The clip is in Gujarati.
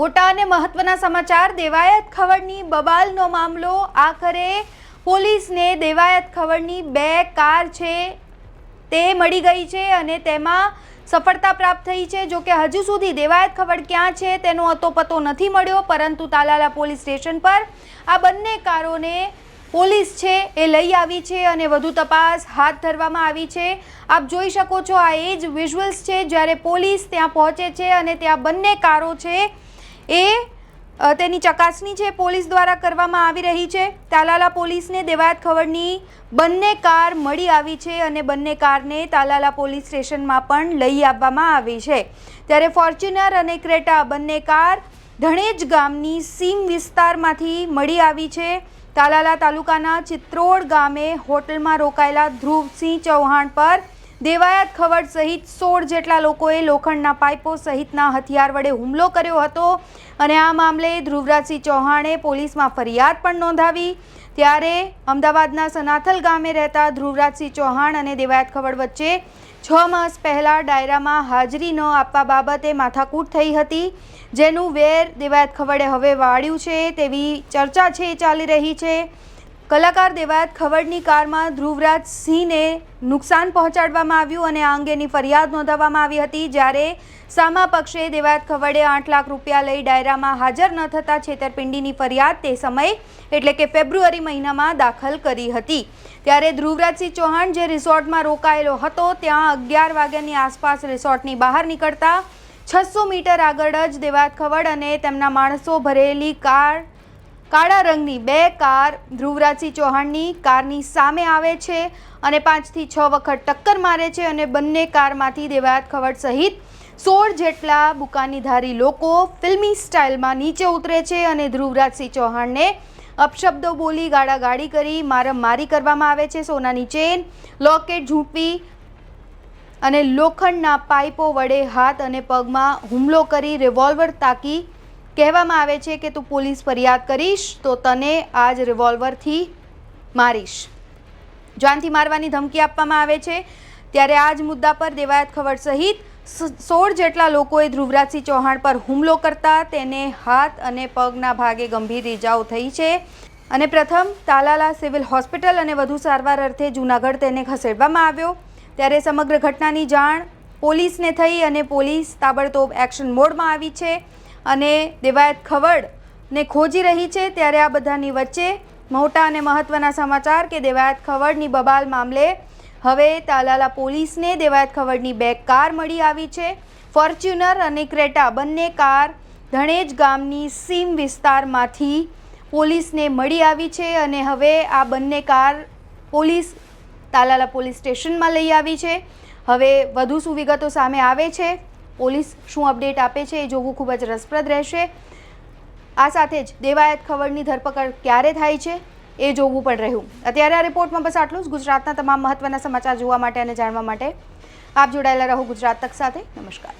મોટા અને મહત્વના સમાચાર, દેવાયત ખવડની બબાલનો મામલો, આખરે પોલીસને દેવાયત ખવડની બે કાર છે તે મળી ગઈ છે અને તેમાં સફળતા પ્રાપ્ત થઈ છે. જો કે હજુ સુધી દેવાયત ખવડ ક્યાં છે તેનો અતોપતો નથી મળ્યો, પરંતુ તાલાલા પોલીસ સ્ટેશન પર આ બંને કારોને પોલીસ છે એ લઈ આવી છે અને વધુ તપાસ હાથ ધરવામાં આવી છે. આપ જોઈ શકો છો આ એ જ વિઝ્યુઅલ્સ છે જ્યારે પોલીસ ત્યાં પહોંચે છે અને ત્યાં બંને કારો છે એ તેની ચકાસણી છે, પોલીસ દ્વારા કરવામાં આવી રહી છે. તાલાલા પોલીસને દેવાયત ખવડની બંને કાર મળી આવી છે અને બંને કારને તાલાલા પોલીસ સ્ટેશનમાં પણ લઈ આવવામાં આવી છે. ત્યારે ફોર્ચ્યુનર અને ક્રેટા બંને કાર ધણેજ ગામની સીમ વિસ્તારમાંથી મળી આવી છે. તાલાલા તાલુકાના ચિત્રોડ ગામે હોટલમાં રોકાયેલા ધ્રુવસિંહ ચૌહાણ પર દેવાયત ખવડ સહિત સોળ જેટલા લોકોએ લોખંડના પાઇપો સહિતના હથિયાર વડે હુમલો કર્યો હતો અને આ મામલે ધ્રુવરાજસિંહ ચૌહાણે પોલીસમાં ફરિયાદ પણ નોંધાવી. ત્યારે અમદાવાદના સનાથલ ગામે રહેતા ધ્રુવરાજસિંહ ચૌહાણ અને દેવાયત ખવડ વચ્ચે છ માસ પહેલાં ડાયરામાં હાજરી ન આપવા બાબતે માથાકૂટ થઈ હતી. જેનું વેર દેવાયત ખવડે હવે વાળ્યું છે તેવી ચર્ચા છે, ચાલી રહી છે. કલાકાર દેવાયત ખવડની કારમાં ધ્રુવરાજ સિંહને નુકસાન પહોંચાડવામાં આવ્યું અને આ અંગેની ફરિયાદ નોંધાવવામાં આવી હતી, જ્યારે સામા પક્ષે દેવાયત ખવડે આઠ લાખ રૂપિયા લઈ ડાયરામાં હાજર ન થતાં છેતરપિંડીની ફરિયાદ તે સમયે, એટલે કે ફેબ્રુઆરી મહિનામાં દાખલ કરી હતી. ત્યારે ધ્રુવરાજસિંહ ચૌહાણ જે રિસોર્ટમાં રોકાયેલો હતો, ત્યાં અગિયાર વાગ્યાની આસપાસ રિસોર્ટની બહાર નીકળતા છસો મીટર આગળ જ દેવાયત ખવડ અને તેમના માણસો ભરેલી કાર કાળા રંગની બે કાર, ધ્રુવરાજસિંહ ચૌહાણની કારની સામે આવે છે અને પાંચથી છ વખત ટક્કર મારે છે અને બંને કારમાંથી દેવાયત ખવડ સહિત સોળ જેટલા બુકાનીધારી લોકો ફિલ્મી સ્ટાઇલમાં નીચે ઉતરે છે અને ધ્રુવરાજસિંહ ચૌહાણને અપશબ્દો બોલી ગાળાગાળી કરી મારમારી કરવામાં આવે છે. સોનાની ચેન, લોકેટ ઝૂંટવી અને લોખંડના પાઇપો વડે હાથ અને પગમાં હુમલો કરી રિવોલ્વર તાકી કહેવામાં આવે છે કે તું પોલીસ ફરિયાદ કરીશ, તો તને આજ રિવોલ્વરથી મારીશ. જાનથી મારવાની ધમકી આપવામાં આવે છે. ત્યારે આ જ મુદ્દા પર દેવાયત ખવડ સહિત સોળ જેટલા લોકોએ ધ્રુવરાજસિંહ ચૌહાણ પર હુમલો કરતા તેને હાથ અને પગના ભાગે ગંભીર ઇજાઓ થઈ છે. અને પ્રથમ, તાલાલા સિવિલ હોસ્પિટલ અને વધુ સારવાર અર્થે જૂનાગઢ તેને ખસેડવામાં આવ્યો. ત્યારે સમગ્ર ઘટનાની જાણ પોલીસને થઈ અને પોલીસ તાબડતોબ એક્શન મોડમાં આવી છે. અને દેવાયત ખવડને ખોજી રહી છે, ત્યારે આ બધાની વચ્ચે મોટા અને મહત્ત્વના સમાચાર કે દેવાયત ખવડની બબાલ મામલે હવે તાલાલા પોલીસને દેવાયત ખવડની બે કાર મળી આવી છે. ફોર્ચ્યુનર અને ક્રેટા બંને કાર ધણેજ ગામની સીમ વિસ્તારમાંથી પોલીસને મળી આવી છે અને હવે આ બંને કાર પોલીસ તાલાલા પોલીસ સ્ટેશનમાં લઈ આવી છે. હવે વધુ સુવિગતો વિગતો સામે આવે છે. પોલીસ શું અપડેટ આપે છે એ જોવું ખૂબ જ રસપ્રદ રહેશે. આ સાથે જ દેવાયત ખવડની ધરપકડ ક્યારે થાય છે એ જોવું પણ રહ્યું. અત્યારે આ રિપોર્ટમાં બસ આટલું જ. ગુજરાતના તમામ મહત્વના સમાચાર જોવા માટે અને જાણવા માટે આપ જોડાયેલા રહો ગુજરાત તક સાથે. નમસ્કાર.